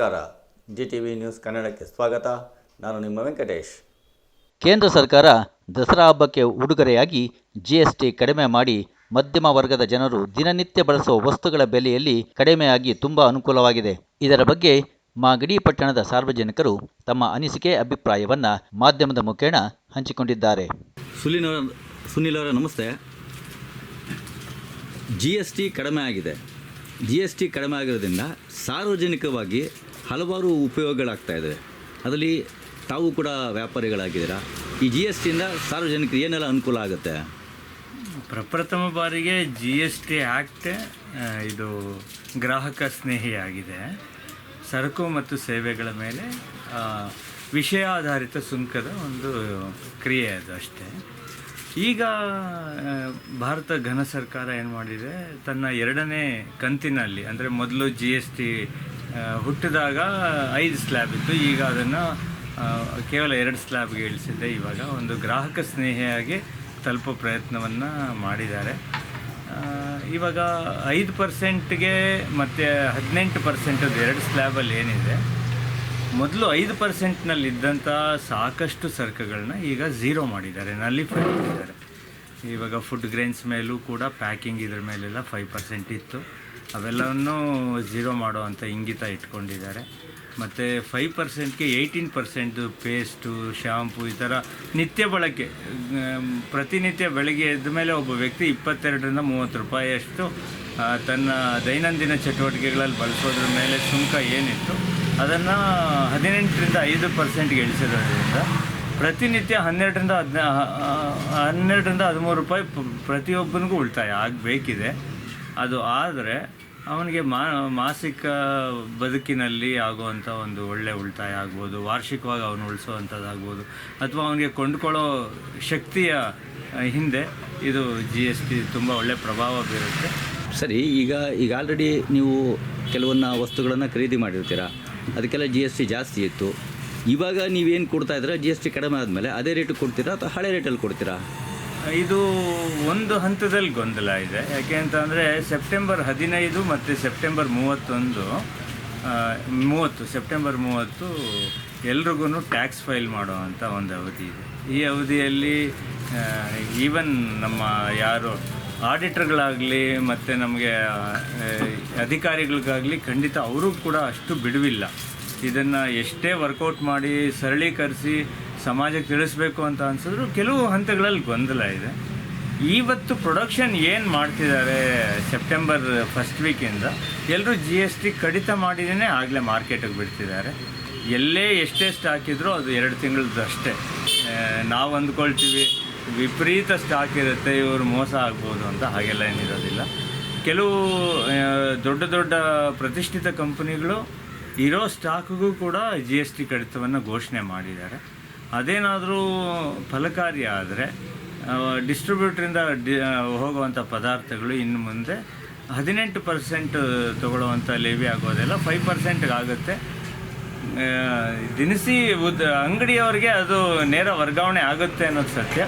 ನಮಸ್ಕಾರ. G T V news ಕನ್ನಡಕ್ಕೆ ಸ್ವಾಗತ. ನಾನು ನಿಮ್ಮ ವೆಂಕಟೇಶ್. ಕೇಂದ್ರ ಸರ್ಕಾರ ದಸರಾ ಹಬ್ಬಕ್ಕೆ ಉಡುಗೊರೆಯಾಗಿ ಜಿಎಸ್ಟಿ ಕಡಿಮೆ ಮಾಡಿ ಮಧ್ಯಮ ವರ್ಗದ ಜನರು ದಿನನಿತ್ಯ ಬಳಸುವ ವಸ್ತುಗಳ ಬೆಲೆಯಲ್ಲಿ ಕಡಿಮೆಯಾಗಿ ತುಂಬ ಅನುಕೂಲವಾಗಿದೆ. ಇದರ ಬಗ್ಗೆ ಮಾಗಡಿ ಪಟ್ಟಣದ ಸಾರ್ವಜನಿಕರು ತಮ್ಮ ಅನಿಸಿಕೆ ಅಭಿಪ್ರಾಯವನ್ನು ಮಾಧ್ಯಮದ ಮುಖೇಣ ಹಂಚಿಕೊಂಡಿದ್ದಾರೆ. ಸುನಿಲ್ ಸುನಿಲ್ ಅವರ ನಮಸ್ತೆ. ಜಿ ಎಸ್ ಟಿ ಕಡಿಮೆ ಆಗಿದೆ. ಜಿ ಎಸ್ ಟಿ ಕಡಿಮೆ ಆಗಿರೋದ್ರಿಂದ ಸಾರ್ವಜನಿಕವಾಗಿ ಹಲವಾರು ಉಪಯೋಗಗಳಾಗ್ತಾ ಇದೆ. ಅದರಲ್ಲಿ ತಾವು ಕೂಡ ವ್ಯಾಪಾರಿಗಳಾಗಿದ್ದೀರಾ? ಈ ಜಿ ಎಸ್ ಟಿಯಿಂದ ಸಾರ್ವಜನಿಕರಿಗೆ ಏನೆಲ್ಲ ಅನುಕೂಲ ಆಗುತ್ತೆ? ಪ್ರಪ್ರಥಮ ಬಾರಿಗೆ ಜಿ ಎಸ್ ಟಿ ಆ್ಯಕ್ಟ್ ಇದು ಗ್ರಾಹಕ ಸ್ನೇಹಿಯಾಗಿದೆ ಸರಕು ಮತ್ತು ಸೇವೆಗಳ ಮೇಲೆ ವಿಷಯ ಆಧಾರಿತ ಸುಂಕದ ಒಂದು ಕ್ರಿಯೆ ಅದು ಅಷ್ಟೇ. ಈಗ ಭಾರತ ಘನ ಸರ್ಕಾರ ಏನು ಮಾಡಿದೆ? ತನ್ನ ಎರಡನೇ ಕಂತಿನಲ್ಲಿ, ಅಂದರೆ ಮೊದಲು ಜಿ ಎಸ್ ಟಿ ಹುಟ್ಟಿದಾಗ ಐದು ಸ್ಲ್ಯಾಬ್ ಇತ್ತು. ಈಗ ಅದನ್ನು ಕೇವಲ ಎರಡು ಸ್ಲ್ಯಾಬ್ಗೆ ಇಳಿಸಿದ್ದೆ. ಇವಾಗ ಒಂದು ಗ್ರಾಹಕ ಸ್ನೇಹಿಯಾಗಿ ತಲುಪೋ ಪ್ರಯತ್ನವನ್ನು ಮಾಡಿದ್ದಾರೆ. ಇವಾಗ ಐದು ಪರ್ಸೆಂಟ್ಗೆ ಮತ್ತು ಹದಿನೆಂಟು ಪರ್ಸೆಂಟದ್ದು ಎರಡು ಸ್ಲ್ಯಾಬಲ್ಲಿ ಏನಿದೆ. ಮೊದಲು ಐದು ಪರ್ಸೆಂಟ್ನಲ್ಲಿದ್ದಂಥ ಸಾಕಷ್ಟು ಸರಕುಗಳನ್ನ ಈಗ ಝೀರೋ ಮಾಡಿದ್ದಾರೆ. ನಲ್ಲಿ ನಲ್ಲಿಫೈ ಮಾಡಿದ್ದಾರೆ. ಇವಾಗ ಫುಡ್ ಗ್ರೈನ್ಸ್ ಮೇಲೂ ಕೂಡ ಪ್ಯಾಕಿಂಗ್ ಇದ್ರ ಮೇಲೆಲ್ಲ ಫೈವ್ ಪರ್ಸೆಂಟ್ ಇತ್ತು. ಅವೆಲ್ಲವನ್ನು ಮಾಡೋ ಅಂತ ಇಂಗಿತ ಇಟ್ಕೊಂಡಿದ್ದಾರೆ. ಮತ್ತು ಫೈವ್ ಪರ್ಸೆಂಟ್ಗೆ ಏಯ್ಟೀನ್ ಪರ್ಸೆಂಟು ಪೇಸ್ಟು ಶ್ಯಾಂಪು ಈ ಥರ ನಿತ್ಯ ಬಳಕೆ ಪ್ರತಿನಿತ್ಯ ಬೆಳಗ್ಗೆ ಎದ್ದ ಮೇಲೆ ಒಬ್ಬ ವ್ಯಕ್ತಿ ಇಪ್ಪತ್ತೆರಡರಿಂದ ಮೂವತ್ತು ರೂಪಾಯಿಯಷ್ಟು ತನ್ನ ದೈನಂದಿನ ಚಟುವಟಿಕೆಗಳಲ್ಲಿ ಬಳಸೋದ್ರ ಮೇಲೆ ಸುಂಕ ಏನಿತ್ತು, ಅದನ್ನು ಹದಿನೆಂಟರಿಂದ ಐದು ಪರ್ಸೆಂಟ್ಗೆ ಇಳಿಸಿರೋದ್ರಿಂದ ಪ್ರತಿನಿತ್ಯ ಹನ್ನೆರಡರಿಂದ ಹದಿನ ಹನ್ನೆರಡರಿಂದ ಹದಿಮೂರು ರೂಪಾಯಿ ಪ್ರತಿಯೊಬ್ಬನಿಗೂ ಉಳಿತಾಯ ಆಗಬೇಕಿದೆ. ಅದು ಆದರೆ ಅವನಿಗೆ ಮಾ, ಮಾಸಿಕ ಬದುಕಿನಲ್ಲಿ ಆಗುವಂಥ ಒಂದು ಒಳ್ಳೆಯ ಉಳಿತಾಯ ಆಗ್ಬೋದು, ವಾರ್ಷಿಕವಾಗಿ ಅವನು ಉಳಿಸೋವಂಥದ್ದಾಗ್ಬೋದು, ಅಥವಾ ಅವನಿಗೆ ಕೊಂಡ್ಕೊಳ್ಳೋ ಶಕ್ತಿಯ ಹಿಂದೆ ಇದು ಜಿ ಎಸ್ ಟಿ ತುಂಬ ಒಳ್ಳೆಯ ಪ್ರಭಾವ ಬೀರುತ್ತೆ. ಸರಿ, ಈಗ ಈಗ ಆಲ್ರೆಡಿ ನೀವು ಕೆಲವನ್ನ ವಸ್ತುಗಳನ್ನು ಖರೀದಿ ಮಾಡಿರ್ತೀರಾ? ಅದಕ್ಕೆಲ್ಲ ಜಿ ಎಸ್ ಟಿ ಜಾಸ್ತಿ ಇತ್ತು. ಇವಾಗ ನೀವೇನು ಕೊಡ್ತಾ ಇದ್ದೀರಾ? ಜಿ ಎಸ್ ಟಿ ಕಡಿಮೆ ಆದಮೇಲೆ ಅದೇ ರೇಟಿಗೆ ಕೊಡ್ತೀರಾ ಅಥವಾ ಹಳೆ ರೇಟಲ್ಲಿ ಕೊಡ್ತೀರಾ? ಇದು ಒಂದು ಹಂತದಲ್ಲಿ ಗೊಂದಲ ಇದೆ. ಯಾಕೆ ಅಂತಂದರೆ ಸೆಪ್ಟೆಂಬರ್ ಹದಿನೈದು ಮತ್ತು ಸೆಪ್ಟೆಂಬರ್ ಮೂವತ್ತೊಂದು ಮೂವತ್ತು, ಸೆಪ್ಟೆಂಬರ್ ಮೂವತ್ತು ಎಲ್ರಿಗೂ ಟ್ಯಾಕ್ಸ್ ಫೈಲ್ ಮಾಡುವಂಥ ಒಂದು ಅವಧಿ ಇದೆ. ಈ ಅವಧಿಯಲ್ಲಿ ಈವನ್ ನಮ್ಮ ಯಾರು ಆಡಿಟರ್ಗಳಾಗಲಿ ಮತ್ತು ನಮಗೆ ಅಧಿಕಾರಿಗಳಿಗಾಗಲಿ ಖಂಡಿತ ಅವರು ಕೂಡ ಅಷ್ಟು ಬಿಡುವಿಲ್ಲ. ಇದನ್ನು ಎಷ್ಟೇ ವರ್ಕೌಟ್ ಮಾಡಿ ಸರಳೀಕರಿಸಿ ಸಮಾಜಕ್ಕೆ ತಿಳಿಸ್ಬೇಕು ಅಂತ ಅನ್ಸಿದ್ರು ಕೆಲವು ಹಂತಗಳಲ್ಲಿ ಗೊಂದಲ ಇದೆ. ಇವತ್ತು ಪ್ರೊಡಕ್ಷನ್ ಏನು ಮಾಡ್ತಿದ್ದಾರೆ ಸೆಪ್ಟೆಂಬರ್ ಫಸ್ಟ್ ವೀಕಿಂದ ಎಲ್ಲರೂ ಜಿ ಎಸ್ ಟಿ ಕಡಿತ ಮಾಡಿದೇ ಆಗಲೇ ಮಾರ್ಕೆಟಿಗೆ ಬಿಡ್ತಿದ್ದಾರೆ. ಎಲ್ಲೇ ಎಷ್ಟೇ ಸ್ಟಾಕ್ ಇದ್ದರೂ ಅದು ಎರಡು ತಿಂಗಳದ್ದು ಅಷ್ಟೇ. ನಾವು ಅಂದ್ಕೊಳ್ತೀವಿ, ವಿಪರೀತ ಸ್ಟಾಕ್ ಇರುತ್ತೆ, ಇವರು ಮೋಸ ಆಗ್ಬೋದು ಅಂತ ಹಾಗೆಲ್ಲ ಏನಿರೋದಿಲ್ಲ ಕೆಲವು ದೊಡ್ಡ ದೊಡ್ಡ ಪ್ರತಿಷ್ಠಿತ ಕಂಪನಿಗಳು ಇರೋ ಸ್ಟಾಕ್ಗೂ ಕೂಡ ಜಿ ಎಸ್ ಟಿ ಕಡಿತವನ್ನು ಘೋಷಣೆ ಮಾಡಿದ್ದಾರೆ. ಅದೇನಾದರೂ ಫಲಕಾರಿ ಆದರೆ ಡಿಸ್ಟ್ರಿಬ್ಯೂಟ್ರಿಂದ ಡಿ ಹೋಗುವಂಥ ಪದಾರ್ಥಗಳು ಇನ್ನು ಮುಂದೆ ಹದಿನೆಂಟು ಪರ್ಸೆಂಟ್ ತೊಗೊಳ್ಳುವಂಥ ಲೇವಿ ಆಗೋದೆಲ್ಲ ಫೈವ್ ಪರ್ಸೆಂಟ್ಗೆ ಆಗುತ್ತೆ. ದಿನಸಿ ಉದ್, ಅಂಗಡಿಯವರಿಗೆ ಅದು ನೇರ ವರ್ಗಾವಣೆ ಆಗುತ್ತೆ ಅನ್ನೋದು ಸತ್ಯ.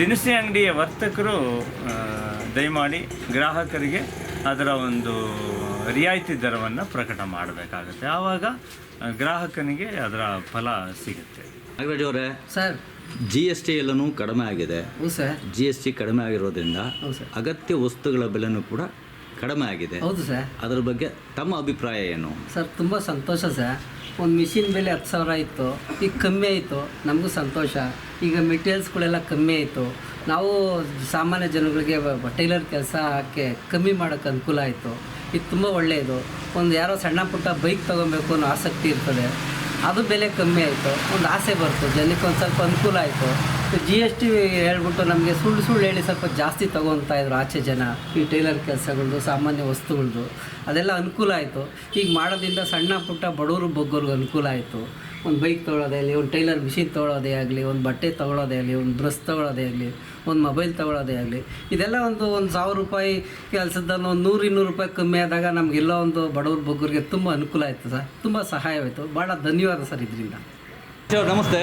ದಿನಸಿ ಅಂಗಡಿಯ ವರ್ತಕರು ದಯಮಾಡಿ ಗ್ರಾಹಕರಿಗೆ ಅದರ ಒಂದು ರಿಯಾಯಿತಿ ದರವನ್ನು ಪ್ರಕಟ ಮಾಡಬೇಕಾಗುತ್ತೆ. ಆವಾಗ ಗ್ರಾಹಕನಿಗೆ ಅದರ ಫಲ ಸಿಗುತ್ತೆ. ನಾಗರಾಜ್ ಅವರೇ ಸರ್. ಜಿ ಎಸ್ ಟಿ ಎಲ್ಲನೂ ಕಡಿಮೆ ಆಗಿದೆ. ಹೌದು ಸರ್. ಜಿ ಎಸ್ ಟಿ ಕಡಿಮೆ ಆಗಿರೋದ್ರಿಂದ ಹೌದು ಸರ್. ಅಗತ್ಯ ವಸ್ತುಗಳ ಬೆಲೆನೂ ಕೂಡ ಕಡಿಮೆ ಆಗಿದೆ. ಹೌದು ಸರ್. ಅದರ ಬಗ್ಗೆ ತಮ್ಮ ಅಭಿಪ್ರಾಯ ಏನು? ಸರ್ ತುಂಬ ಸಂತೋಷ ಸರ್. ಒಂದು ಮಿಷಿನ್ ಬೆಲೆ ಹತ್ತು ಸಾವಿರ ಇತ್ತು ಈಗ ಕಮ್ಮಿ ಆಯಿತು ನಮಗೂ ಸಂತೋಷ. ಈಗ ಮೆಟೀರಿಯಲ್ಸ್ಗಳೆಲ್ಲ ಕಮ್ಮಿ ಆಯಿತು. ನಾವು ಸಾಮಾನ್ಯ ಜನಗಳಿಗೆ ಟೈಲರ್ ಕೆಲಸ ಹಾಕಿ ಕಮ್ಮಿ ಮಾಡೋಕ್ಕೆ ಅನುಕೂಲ ಆಯಿತು. ಇದು ತುಂಬ ಒಳ್ಳೆಯದು. ಒಂದು ಯಾರೋ ಸಣ್ಣ ಪುಟ್ಟ ಬೈಕ್ ತೊಗೊಬೇಕು ಅನ್ನೋ ಆಸಕ್ತಿ ಇರ್ತದೆ. ಅದು ಬೆಲೆ ಕಮ್ಮಿ ಆಯಿತು. ಒಂದು ಆಸೆ ಬರ್ತು ಜನಕ್ಕೆ ಒಂದು ಸ್ವಲ್ಪ ಅನುಕೂಲ ಆಯಿತು. ಜಿ ಎಸ್ ಟಿ ಹೇಳ್ಬಿಟ್ಟು ನಮಗೆ ಸುಳ್ಳು ಸುಳ್ಳು ಹೇಳಿ ಸ್ವಲ್ಪ ಜಾಸ್ತಿ ಇದ್ರು ಆಚೆ ಜನ, ಈ ಟೈಲರ್ ಕೆಲಸಗಳದ್ದು ಸಾಮಾನ್ಯ ವಸ್ತುಗಳದ್ದು ಅದೆಲ್ಲ ಅನುಕೂಲ ಆಯಿತು. ಈಗ ಮಾಡೋದ್ರಿಂದ ಸಣ್ಣ ಪುಟ್ಟ ಬಡವರು ಬಗ್ಗೋರ್ಗೆ ಅನುಕೂಲ ಆಯಿತು. ಒಂದು ಬೈಕ್ ತೊಗೊಳೋದೇ ಆಗಲಿ, ಒಂದು ಟೈಲರ್ ಮಿಷಿನ್ ತೊಗೊಳೋದೇ ಆಗಲಿ, ಒಂದು ಬಟ್ಟೆ ತೊಗೊಳೋದೇ ಆಗಲಿ, ಒಂದು ಬ್ರಷ್ ತೊಗೊಳೋದೇ ಆಗಲಿ, ಒಂದು ಮೊಬೈಲ್ ತೊಗೊಳೋದೇ ಆಗಲಿ. ಇದೆಲ್ಲ ಒಂದು ಒಂದು ಸಾವಿರ ರೂಪಾಯಿ ಕೆಲಸದಲ್ಲಿ ಒಂದು ನೂರು, ಇನ್ನೂರು ರೂಪಾಯಿ ಕಮ್ಮಿ ಆದಾಗ ನಮಗೆಲ್ಲ ಒಂದು ಬಡವ್ರ ಬಗ್ಗರಿಗೆ ತುಂಬ ಅನುಕೂಲ ಆಯಿತು ಸರ್. ತುಂಬ ಸಹಾಯವಾಯಿತು. ಭಾಳ ಧನ್ಯವಾದ ಸರ್ ಇದರಿಂದ. ಸರ್ ನಮಸ್ತೆ.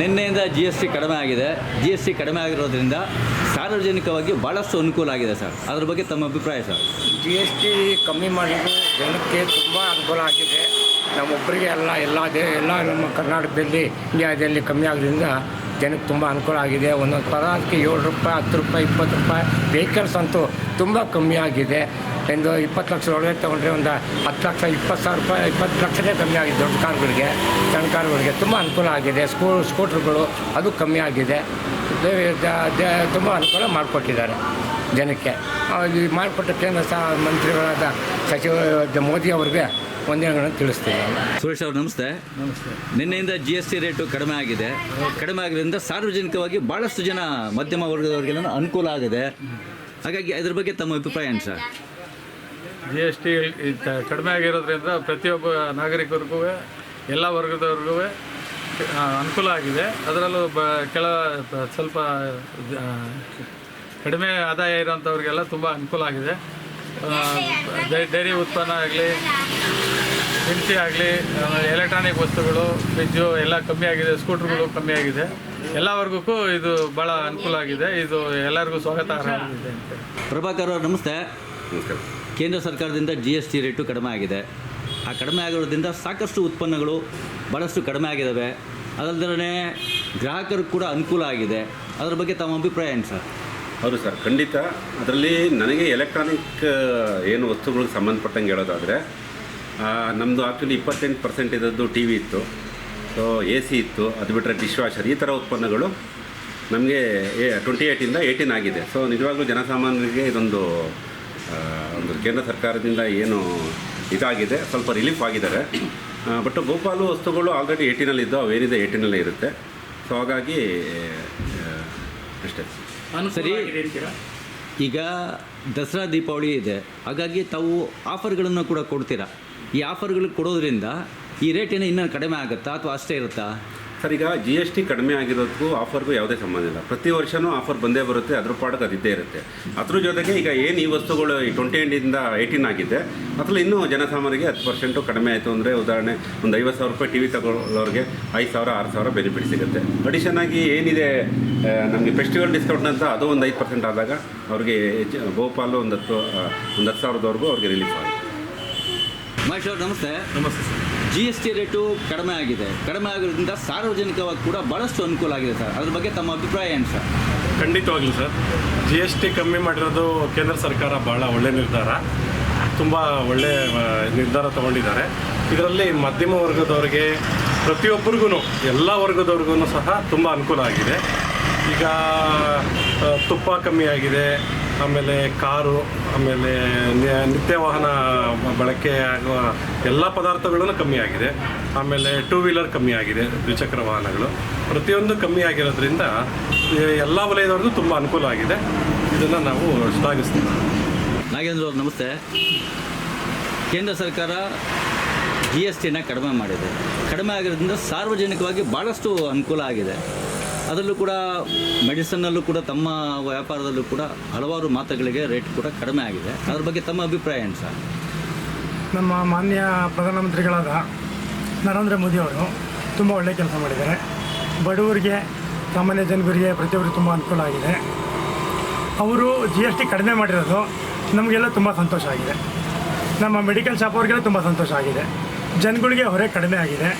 ನಿನ್ನೆಯಿಂದ ಜಿ ಎಸ್ ಟಿ ಕಡಿಮೆ ಆಗಿದೆ. ಜಿ ಎಸ್ ಟಿ ಕಡಿಮೆ ಆಗಿರೋದ್ರಿಂದ ಸಾರ್ವಜನಿಕವಾಗಿ ಭಾಳಷ್ಟು ಅನುಕೂಲ ಆಗಿದೆ ಸರ್ ಅದ್ರ ಬಗ್ಗೆ ತಮ್ಮ ಅಭಿಪ್ರಾಯ ಸರ್ ಜಿ ಎಸ್ ಟಿ ಕಮ್ಮಿ ಮಾಡಿದ್ದು ಜನಕ್ಕೆ ತುಂಬ ಅನುಕೂಲ ಆಗಿದೆ. ನಮ್ಮೊಬ್ಬರಿಗೆ ಎಲ್ಲ ಎಲ್ಲ ದೇ, ಎಲ್ಲ ನಮ್ಮ ಕರ್ನಾಟಕದಲ್ಲಿ ಇಂಡಿಯಾದಲ್ಲಿ ಕಮ್ಮಿ ಆಗೋದ್ರಿಂದ ಜನಕ್ಕೆ ತುಂಬ ಅನುಕೂಲ ಆಗಿದೆ. ಒಂದೊಂದು ಪದಾರ್ಥಕ್ಕೆ ಏಳು ರೂಪಾಯಿ, ಹತ್ತು ರೂಪಾಯಿ, ಇಪ್ಪತ್ತು ರೂಪಾಯಿ ವೆಹಿಕಲ್ಸ್ ಅಂತೂ ತುಂಬ ಕಮ್ಮಿ ಆಗಿದೆ. ಎಂದು ಇಪ್ಪತ್ತು ಲಕ್ಷ ಒಳಗೆ ತೊಗೊಂಡ್ರೆ ಒಂದು ಹತ್ತು ಲಕ್ಷ, ಇಪ್ಪತ್ತು ಸಾವಿರ ರೂಪಾಯಿ, ಇಪ್ಪತ್ತು ಲಕ್ಷನೇ ಕಮ್ಮಿ ಆಗಿದೆ ದೊಡ್ಡ ಕಾರ್ಗಳಿಗೆ, ಸಣ್ಣ ಕಾರ್ಗಳಿಗೆ. ತುಂಬ ಅನುಕೂಲ ಆಗಿದೆ. ಸ್ಕೂ, ಸ್ಕೂಟ್ರುಗಳು ಅದು ಕಮ್ಮಿ ಆಗಿದೆ. ತುಂಬ ಅನುಕೂಲ ಮಾಡಿಕೊಟ್ಟಿದ್ದಾರೆ. ಜನಕ್ಕೆ. ಮಾಡಿಕೊಟ್ಟ ಕೇಂದ್ರ ಸಹ ಮಂತ್ರಿಗಳಾದ ಸಚಿವ ಮೋದಿ ಅವ್ರಿಗೆ ವಂದನೆಗಳನ್ನು ತಿಳಿಸ್ತೀವಿ ಸುರೇಶ್ ಅವರು ನಮಸ್ತೆ. ನಮಸ್ತೆ. ನಿನ್ನೆಯಿಂದ ಜಿ ಎಸ್ ಟಿ ರೇಟು ಕಡಿಮೆ ಆಗಿದೆ. ಕಡಿಮೆ ಆಗಿರೋದ್ರಿಂದ ಸಾರ್ವಜನಿಕವಾಗಿ ಭಾಳಷ್ಟು ಜನ ಮಧ್ಯಮ ವರ್ಗದವರಿಗೆಲ್ಲ ಅನುಕೂಲ ಆಗಿದೆ. ಹಾಗಾಗಿ ಅದ್ರ ಬಗ್ಗೆ ತಮ್ಮ ಅಭಿಪ್ರಾಯ ಏನು ಸರ್? ಜಿ ಎಸ್ ಟಿ ಕಡಿಮೆ ಆಗಿರೋದ್ರಿಂದ ಪ್ರತಿಯೊಬ್ಬ ನಾಗರಿಕರಿಗೂ ಎಲ್ಲ ವರ್ಗದವ್ರಿಗೂ ಅನುಕೂಲ ಆಗಿದೆ. ಅದರಲ್ಲೂ ಬ ಕೆಲ ಸ್ವಲ್ಪ ಕಡಿಮೆ ಆದಾಯ ಇರೋಂಥವ್ರಿಗೆಲ್ಲ ತುಂಬ ಅನುಕೂಲ ಆಗಿದೆ. ಡೈ- ಡೈರಿ ಉತ್ಪನ್ನ ಆಗಲಿ ದಿನಸಿ ಆಗಲಿ ಎಲೆಕ್ಟ್ರಾನಿಕ್ ವಸ್ತುಗಳು ಫ್ರಿಜ್ಜು ಎಲ್ಲ ಕಮ್ಮಿ ಆಗಿದೆ ಸ್ಕೂಟ್ರುಗಳು ಕಮ್ಮಿ ಆಗಿದೆ. ಎಲ್ಲ ವರ್ಗಕ್ಕೂ ಇದು ಭಾಳ ಅನುಕೂಲ ಆಗಿದೆ. ಇದು ಎಲ್ಲರಿಗೂ ಸ್ವಾಗತಾರ್ಹ ಅಂತ ಪ್ರಭಾಕರ್ ಅವರು ನಮಸ್ತೆ. ಕೇಂದ್ರ ಸರ್ಕಾರದಿಂದ ಜಿ ಎಸ್ ಟಿ ರೇಟು ಕಡಿಮೆ ಆಗಿದೆ. ಆ ಕಡಿಮೆ ಆಗಿರೋದ್ರಿಂದ ಸಾಕಷ್ಟು ಉತ್ಪನ್ನಗಳು ಭಾಳಷ್ಟು ಕಡಿಮೆ ಆಗಿದ್ದಾವೆ ಅದಲ್ಲದೆ ಗ್ರಾಹಕರು ಕೂಡ ಅನುಕೂಲ ಆಗಿದೆ. ಅದರ ಬಗ್ಗೆ ತಮ್ಮ ಅಭಿಪ್ರಾಯ ಏನು ಸರ್? ಹೌದು ಸರ್, ಖಂಡಿತ. ಅದರಲ್ಲಿ ನನಗೆ ಎಲೆಕ್ಟ್ರಾನಿಕ್ ಏನು ವಸ್ತುಗಳಿಗೆ ಸಂಬಂಧಪಟ್ಟಂಗೆ ಹೇಳೋದಾದರೆ ನಮ್ಮದು ಆ್ಯಕ್ಚುಲಿ ಇಪ್ಪತ್ತೆಂಟು ಪರ್ಸೆಂಟ್ ಇದ್ದದ್ದು ಟಿ ವಿ ಇತ್ತು. ಸೊ ಎ ಸಿ ಇತ್ತು. ಅದು ಬಿಟ್ಟರೆ ಡಿಶ್ ವಾಷರ್ ಈ ಥರ ಉತ್ಪನ್ನಗಳು ನಮಗೆ ಟ್ವೆಂಟಿ ಏಯ್ಟಿಂದ ಏಯ್ಟೀನ್ ಆಗಿದೆ. ಸೊ ನಿಜವಾಗ್ಲೂ ಜನಸಾಮಾನ್ಯರಿಗೆ ಇದೊಂದು ಒಂದು ಕೇಂದ್ರ ಸರ್ಕಾರದಿಂದ ಏನು ಇದಾಗಿದೆ, ಸ್ವಲ್ಪ ರಿಲೀಫ್ ಆಗಿದ್ದಾರೆ. ಬಟ್ ಗೋಪಾಲು ವಸ್ತುಗಳು ಆಲ್ರೆಡಿ ಏಯ್ಟಿನಲ್ಲಿದ್ದು ಅವೇನಿದೆ ಏಯ್ಟಿನಲ್ಲೇ ಇರುತ್ತೆ. ಸೊ ಹಾಗಾಗಿ ಅಷ್ಟೇ. ಸರಿ. ಈಗ ದಸರಾ ದೀಪಾವಳಿ ಇದೆ. ಹಾಗಾಗಿ ತಾವು ಆಫರ್ಗಳನ್ನು ಕೂಡ ಕೊಡ್ತೀರಾ? ಈ ಆಫರ್ಗಳು ಕೊಡೋದ್ರಿಂದ ಈ ರೇಟ್ ಏನೋ ಇನ್ನೂ ಕಡಿಮೆ ಆಗುತ್ತಾ ಅಥವಾ ಅಷ್ಟೇ ಇರುತ್ತಾ? ಸರ್ ಈಗ ಜಿ ಎಸ್ ಟಿ ಕಡಿಮೆ ಆಗಿರೋದಕ್ಕೂ ಆಫರ್ಗೂ ಯಾವುದೇ ಸಂಬಂಧ ಇಲ್ಲ. ಪ್ರತಿ ವರ್ಷವೂ ಆಫರ್ ಬಂದೇ ಬರುತ್ತೆ ಅದ್ರ ಪಾಡಕ್ಕೆ ಅದಿದ್ದೇ ಇರುತ್ತೆ. ಅದ್ರ ಜೊತೆಗೆ ಈಗ ಏನು ಈ ವಸ್ತುಗಳು ಈ ಟ್ವೆಂಟಿ ಏಟಿಂದ ಏಯ್ಟೀನ್ ಆಗಿದೆ ಅದ್ರಲ್ಲಿ ಇನ್ನೂ ಜನಸಾಮಾನ್ಯರಿಗೆ ಹತ್ತು ಪರ್ಸೆಂಟು ಕಡಿಮೆ ಆಯಿತು ಅಂದರೆ ಉದಾಹರಣೆ ಒಂದು ಐವತ್ತು ಸಾವಿರ ರೂಪಾಯಿ ಟಿ ವಿ ತಗೊಳ್ಳೋರಿಗೆ ಐದು ಸಾವಿರ ಆರು ಸಾವಿರ ಬೆನಿಫಿಟ್ ಸಿಗುತ್ತೆ. ಅಡಿಷನ್ ಆಗಿ ಏನಿದೆ ನಮಗೆ ಫೆಸ್ಟಿವಲ್ ಡಿಸ್ಕೌಂಟ್ ಅಂತ ಅದು ಒಂದು ಐದು ಪರ್ಸೆಂಟ್ ಆದಾಗ ಅವ್ರಿಗೆ ಹೆಚ್ಚು ಗೋಪಾಲು ಒಂದು ಹತ್ತು ಒಂದು ಹತ್ತು ಸಾವಿರದವರೆಗೂ ಅವ್ರಿಗೆ ರಿಲೀಫ್ ಆಗುತ್ತೆ. ಮಹೇಶ್ ಅವ್ರು ನಮಸ್ತೆ. ನಮಸ್ತೆ sir. G S T rate ಕಡಿಮೆ ಆಗಿದೆ. ಕಡಿಮೆ ಆಗಿರೋದ್ರಿಂದ ಸಾರ್ವಜನಿಕವಾಗಿ ಕೂಡ ಭಾಳಷ್ಟು ಅನುಕೂಲ ಆಗಿದೆ ಸರ್. ಅದ್ರ ಬಗ್ಗೆ ತಮ್ಮ ಅಭಿಪ್ರಾಯ ಏನು ಸರ್? ಖಂಡಿತವಾಗ್ಲೂ ಸರ್. ಜಿ ಎಸ್ ಟಿ ಕಮ್ಮಿ ಮಾಡಿರೋದು ಕೇಂದ್ರ ಸರ್ಕಾರ ಭಾಳ ಒಳ್ಳೆ ನಿರ್ಧಾರ. ತುಂಬ ಒಳ್ಳೆ ನಿರ್ಧಾರ ತಗೊಂಡಿದ್ದಾರೆ. ಇದರಲ್ಲಿ ಮಧ್ಯಮ ವರ್ಗದವ್ರಿಗೆ ಪ್ರತಿಯೊಬ್ಬರಿಗೂ ಎಲ್ಲ ವರ್ಗದವ್ರಿಗೂ ಸಹ ತುಂಬ ಅನುಕೂಲ ಆಗಿದೆ. ಈಗ ತುಪ್ಪ ಕಮ್ಮಿ ಆಗಿದೆ. ಆಮೇಲೆ ಕಾರು, ಆಮೇಲೆ ನಿತ್ಯ ವಾಹನ ಬಳಕೆ ಆಗುವ ಎಲ್ಲ ಪದಾರ್ಥಗಳನ್ನು ಕಮ್ಮಿ ಆಗಿದೆ. ಆಮೇಲೆ ಟೂ ವೀಲರ್ ಕಮ್ಮಿ ಆಗಿದೆ, ದ್ವಿಚಕ್ರ ವಾಹನಗಳು. ಪ್ರತಿಯೊಂದು ಕಮ್ಮಿ ಆಗಿರೋದ್ರಿಂದ ಎಲ್ಲ ವಲಯದವ್ರಿಗೂ ತುಂಬ ಅನುಕೂಲ ಆಗಿದೆ. ಇದನ್ನು ನಾವು ಶ್ಲಾಘಿಸ್ತೀವಿ. ನಾಗೇಂದ್ರ ಅವ್ರು, ನಮಸ್ತೆ. ಕೇಂದ್ರ ಸರ್ಕಾರ ಜಿ ಎಸ್ ಟಿನ ಕಡಿಮೆ ಮಾಡಿದೆ. ಕಡಿಮೆ ಆಗಿರೋದ್ರಿಂದ ಸಾರ್ವಜನಿಕವಾಗಿ ಭಾಳಷ್ಟು ಅನುಕೂಲ ಆಗಿದೆ. ಅದರಲ್ಲೂ ಕೂಡ ಮೆಡಿಸನ್ನಲ್ಲೂ ಕೂಡ ತಮ್ಮ ವ್ಯಾಪಾರದಲ್ಲೂ ಕೂಡ ಹಲವಾರು ಮಾತುಗಳಿಗೆ ರೇಟ್ ಕೂಡ ಕಡಿಮೆ ಆಗಿದೆ. ಅದ್ರ ಬಗ್ಗೆ ತಮ್ಮ ಅಭಿಪ್ರಾಯ ಏನು ಸರ್? ನಮ್ಮ ಮಾನ್ಯ ಪ್ರಧಾನಮಂತ್ರಿಗಳಾದ ನರೇಂದ್ರ ಮೋದಿ ಅವರು ತುಂಬ ಒಳ್ಳೆಯ ಕೆಲಸ ಮಾಡಿದ್ದಾರೆ. ಬಡವರಿಗೆ, ಸಾಮಾನ್ಯ ಜನರಿಗೆ ಪ್ರತಿಯೊಬ್ಬರಿಗೆ ತುಂಬ ಅನುಕೂಲ ಆಗಿದೆ. ಅವರು ಜಿ ಎಸ್ ಟಿ ಕಡಿಮೆ ಮಾಡಿರೋದು ನಮಗೆಲ್ಲ ತುಂಬ ಸಂತೋಷ ಆಗಿದೆ. ನಮ್ಮ ಮೆಡಿಕಲ್ ಶಾಪ್ ಅವ್ರಿಗೆಲ್ಲ ತುಂಬ ಸಂತೋಷ ಆಗಿದೆ. ಜನಗಳಿಗೆ ಹೊರೆ ಕಡಿಮೆ ಆಗಿದೆ.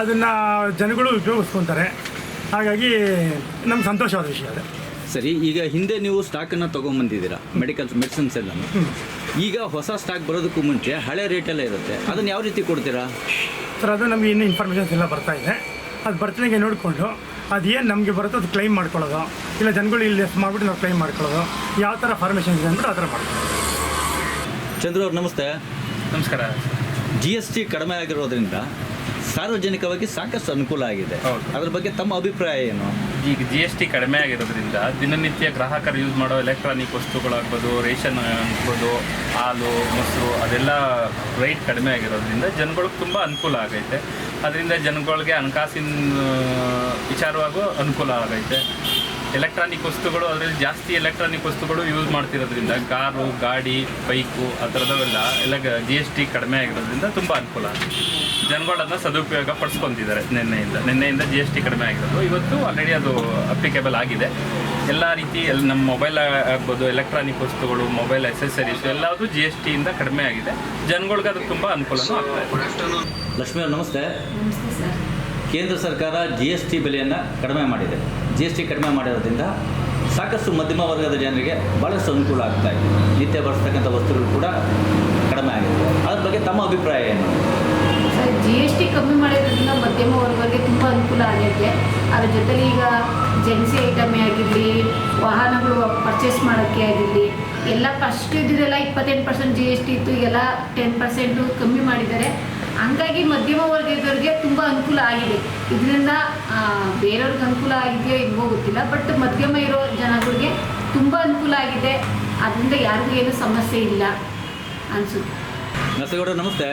ಅದನ್ನು ಜನಗಳು ಉಪಯೋಗಿಸ್ಕೊತಾರೆ. ಹಾಗಾಗಿ ನಮ್ಗೆ ಸಂತೋಷವಾದ ವಿಷಯ ಅದೇ. ಸರಿ ಈಗ ಹಿಂದೆ ನೀವು ಸ್ಟಾಕನ್ನು ತೊಗೊಂಬಂದಿದ್ದೀರಾ ಮೆಡಿಕಲ್ಸ್ ಮೆಡಿಸಿನ್ಸ್ ಎಲ್ಲ ಈಗ ಹೊಸ ಸ್ಟಾಕ್ ಬರೋದಕ್ಕೂ ಮುಂಚೆ ಹಳೆ ರೇಟೆಲ್ಲ ಇರುತ್ತೆ. ಅದನ್ನು ಯಾವ ರೀತಿ ಕೊಡ್ತೀರಾ? ಸರ್ ಅದು ನಮಗೆ ಇನ್ನೂ ಇನ್ಫಾರ್ಮೇಷನ್ಸ್ ಎಲ್ಲ ಬರ್ತಾ ಇದೆ. ಅದು ಬರ್ತಿದಂಗೆ ನೋಡಿಕೊಂಡು ಅದು ಏನು ನಮಗೆ ಬರುತ್ತೋ ಅದು ಕ್ಲೈಮ್ ಮಾಡ್ಕೊಳ್ಳೋದು ಇಲ್ಲ ಜನಗಳು ಇಲ್ಲಿ ಮಾಡಿಬಿಟ್ಟು ನಾವು ಕ್ಲೈಮ್ ಮಾಡ್ಕೊಳ್ಳೋದು ಯಾವ ಥರ ಫಾರ್ಮೇಷನ್ ಇದೆ ಅಂದ್ಬಿಟ್ಟು ಆ ಥರ ಮಾಡ್ಕೊಳ್ಳೋದು. ಚಂದ್ರ ಅವ್ರು ನಮಸ್ತೆ. ನಮಸ್ಕಾರ. ಜಿ ಎಸ್ ಟಿ ಕಡಿಮೆ ಆಗಿರೋದ್ರಿಂದ ಸಾರ್ವಜನಿಕವಾಗಿ ಸಾಕಷ್ಟು ಅನುಕೂಲ ಆಗಿದೆ. ಹೌದು. ಅದ್ರ ಬಗ್ಗೆ ತಮ್ಮ ಅಭಿಪ್ರಾಯ ಏನು? ಈಗ ಜಿ ಎಸ್ ಟಿ ಕಡಿಮೆ ಆಗಿರೋದ್ರಿಂದ ದಿನನಿತ್ಯ ಗ್ರಾಹಕರು ಯೂಸ್ ಮಾಡೋ ಎಲೆಕ್ಟ್ರಾನಿಕ್ ವಸ್ತುಗಳಾಗ್ಬೋದು ರೇಷನ್ ಆಗ್ಬೋದು ಹಾಲು ಮೊಸರು ಅದೆಲ್ಲ ರೇಟ್ ಕಡಿಮೆ ಆಗಿರೋದ್ರಿಂದ ಜನಗಳಿಗೆ ತುಂಬ ಅನುಕೂಲ ಆಗೈತೆ. ಅದರಿಂದ ಜನಗಳಿಗೆ ಹಣಕಾಸಿನ ವಿಚಾರವಾಗೂ ಅನುಕೂಲ ಆಗೈತೆ. ಎಲೆಕ್ಟ್ರಾನಿಕ್ ವಸ್ತುಗಳು ಅದರಲ್ಲಿ ಜಾಸ್ತಿ ಎಲೆಕ್ಟ್ರಾನಿಕ್ ವಸ್ತುಗಳು ಯೂಸ್ ಮಾಡ್ತಿರೋದ್ರಿಂದ ಕಾರು ಗಾಡಿ ಬೈಕು ಆ ಥರದವೆಲ್ಲ ಎಲ್ಲ ಜಿ ಎಸ್ ಟಿ ಕಡಿಮೆ ಆಗಿರೋದ್ರಿಂದ ತುಂಬ ಅನುಕೂಲ ಆಗಿದೆ ಜನಗಳನ್ನ ಸದುಪಯೋಗ ಪಡಿಸ್ಕೊತಿದ್ದಾರೆ ನಿನ್ನೆಯಿಂದ. ನಿನ್ನೆಯಿಂದ ಜಿ ಎಸ್ ಟಿ ಕಡಿಮೆ ಆಗಿರೋದು. ಇವತ್ತು ಆಲ್ರೆಡಿ ಅದು ಅಪ್ಲಿಕೇಬಲ್ ಆಗಿದೆ. ಎಲ್ಲ ರೀತಿ ಎಲ್ಲ ನಮ್ಮ ಮೊಬೈಲ್ ಆಗ್ಬೋದು ಎಲೆಕ್ಟ್ರಾನಿಕ್ ವಸ್ತುಗಳು ಮೊಬೈಲ್ ಅಸೆಸರೀಸ್ ಎಲ್ಲದೂ ಜಿ ಎಸ್ ಟಿಯಿಂದ ಕಡಿಮೆ ಆಗಿದೆ. ಜನಗಳ್ಗೆ ಅದು ತುಂಬ ಅನುಕೂಲನೂ ಆಗ್ತಾ ಇದೆ. ಲಕ್ಷ್ಮಿ ನಮಸ್ತೆ. ನಮಸ್ತೆ ಸರ್. ಕೇಂದ್ರ ಸರ್ಕಾರ ಜಿ ಎಸ್ ಟಿ ಬೆಲೆಯನ್ನು ಕಡಿಮೆ ಮಾಡಿದೆ. ಜಿ ಎಸ್ ಟಿ ಕಡಿಮೆ ಮಾಡಿರೋದ್ರಿಂದ ಸಾಕಷ್ಟು ಮಧ್ಯಮ ವರ್ಗದ ಜನರಿಗೆ ಭಾಳಷ್ಟು ಅನುಕೂಲ ಆಗ್ತಾ ಇದೆ. ನಿತ್ಯ ಬಳಸ್ತಕ್ಕಂಥ ವಸ್ತುಗಳು ಕೂಡ ಕಡಿಮೆ ಆಗಿದೆ. ಅದ್ರ ಬಗ್ಗೆ ತಮ್ಮ ಅಭಿಪ್ರಾಯ ಏನು? ಜಿ ಎಸ್ ಟಿ ಕಮ್ಮಿ ಮಾಡಿರೋದ್ರಿಂದ ಮಧ್ಯಮ ವರ್ಗಕ್ಕೆ ತುಂಬ ಅನುಕೂಲ ಆಗೈತೆ ಅದ್ರ ಜೊತೆಲಿ ಈಗ ಜೆನ್ಸಿ ಐಟಮೇ ಆಗಿರಲಿ, ವಾಹನಗಳು ಪರ್ಚೇಸ್ ಮಾಡೋಕ್ಕೆ ಆಗಿರಲಿ, ಎಲ್ಲ ಫಸ್ಟ್ ಇದ್ದಿದ್ದೆಲ್ಲ ಇಪ್ಪತ್ತೆಂಟು ಪರ್ಸೆಂಟ್ ಜಿ ಎಸ್ ಟಿ ಇತ್ತು, ಈಗೆಲ್ಲ ಟೆನ್ ಪರ್ಸೆಂಟು ಕಮ್ಮಿ ಮಾಡಿದ್ದಾರೆ. ಹಂಗಾಗಿ ಮಧ್ಯಮ ವರ್ಗದವರಿಗೆ ತುಂಬ ಅನುಕೂಲ ಆಗಿದೆ. ಇದರಿಂದ ಬೇರೆಯವ್ರಿಗೆ ಅನುಕೂಲ ಆಗಿದೆಯೋ ಇಲ್ವೋ ಗೊತ್ತಿಲ್ಲ ಬಟ್ ಮಧ್ಯಮ ಇರೋ ಜನಗಳಿಗೆ ತುಂಬ ಅನುಕೂಲ ಆಗಿದೆ. ಅದರಿಂದ ಯಾರಿಗೂ ಏನು ಸಮಸ್ಯೆ ಇಲ್ಲ ಅನ್ಸುತ್ತೆ. ನಸಗೌಡ ನಮಸ್ತೆ.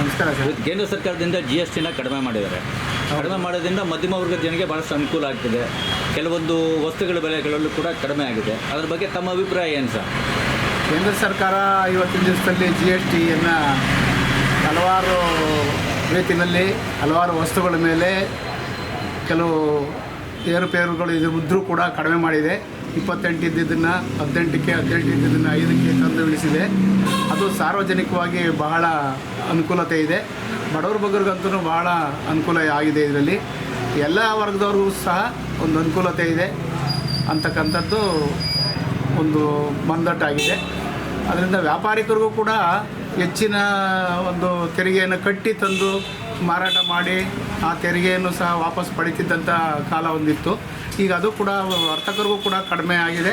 ನಮಸ್ಕಾರ ಸರ್. ಕೇಂದ್ರ ಸರ್ಕಾರದಿಂದ ಜಿ ಎಸ್ ಟಿನ ಕಡಿಮೆ ಮಾಡಿದ್ದಾರೆ. ಕಡಿಮೆ ಮಾಡೋದ್ರಿಂದ ಮಧ್ಯಮ ವರ್ಗದ ಜನರಿಗೆ ಭಾಳಷ್ಟು ಅನುಕೂಲ ಆಗ್ತಿದೆ. ಕೆಲವೊಂದು ವಸ್ತುಗಳ ಬೆಲೆಗಳಲ್ಲೂ ಕೂಡ ಕಡಿಮೆ ಆಗಿದೆ. ಅದ್ರ ಬಗ್ಗೆ ತಮ್ಮ ಅಭಿಪ್ರಾಯ ಏನು ಸರ್? ಕೇಂದ್ರ ಸರ್ಕಾರ ಇವತ್ತಿನ ದಿವಸದಲ್ಲಿ ಜಿ ಎಸ್ ಟಿಯನ್ನು ಹಲವಾರು ರೀತಿಯಲ್ಲಿ ಹಲವಾರು ವಸ್ತುಗಳ ಮೇಲೆ ಕೆಲವು ಏರುಪೇರುಗಳು ಇದ್ರೂ ಕೂಡ ಕಡಿಮೆ ಮಾಡಿದೆ. ಇಪ್ಪತ್ತೆಂಟು ಇದ್ದಿದ್ದನ್ನು ಹದಿನೆಂಟಕ್ಕೆ ಹದಿನೆಂಟು ಇದ್ದಿದ್ದನ್ನು ಐದಕ್ಕೆ ತಂದು ಇಳಿಸಿದೆ. ಅದು ಸಾರ್ವಜನಿಕವಾಗಿ ಬಹಳ ಅನುಕೂಲತೆ ಇದೆ. ಬಡವ್ರ ಬಗ್ಗರಿಗಂತೂ ಬಹಳ ಅನುಕೂಲ ಆಗಿದೆ ಇದರಲ್ಲಿ. ಎಲ್ಲ ವರ್ಗದವ್ರಿಗೂ ಸಹ ಒಂದು ಅನುಕೂಲತೆ ಇದೆ ಅಂತಕ್ಕಂಥದ್ದು ಒಂದು ಮಂದಟ್ಟಾಗಿದೆ ಅದರಿಂದ ವ್ಯಾಪಾರಿಕರಿಗೂ ಕೂಡ ಹೆಚ್ಚಿನ ಒಂದು ತೆರಿಗೆಯನ್ನು ಕಟ್ಟಿ ತಂದು ಮಾರಾಟ ಮಾಡಿ ಆ ತೆರಿಗೆಯನ್ನು ಸಹ ವಾಪಸ್ ಪಡಿತಿದ್ದಂಥ ಕಾಲ ಒಂದಿತ್ತು. ಈಗ ಅದು ಕೂಡ ವರ್ತಕರಿಗೂ ಕೂಡ ಕಡಿಮೆ ಆಗಿದೆ.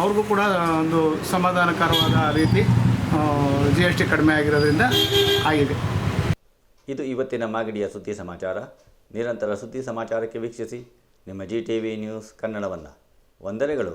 ಅವ್ರಿಗೂ ಕೂಡ ಒಂದು ಸಮಾಧಾನಕರವಾದ ರೀತಿ ಜಿ ಎಸ್ ಟಿ ಕಡಿಮೆ ಆಗಿರೋದ್ರಿಂದ ಆಗಿದೆ. ಇದು ಇವತ್ತಿನ ಮಾಗಡಿಯ ಸುದ್ದಿ ಸಮಾಚಾರ. ನಿರಂತರ ಸುದ್ದಿ ಸಮಾಚಾರಕ್ಕೆ ವೀಕ್ಷಿಸಿ. ನಿಮ್ಮ ಜಿ ಟಿ ವಿ ನ್ಯೂಸ್ ಕನ್ನಡವನ್ನು. ವಂದನೆಗಳು.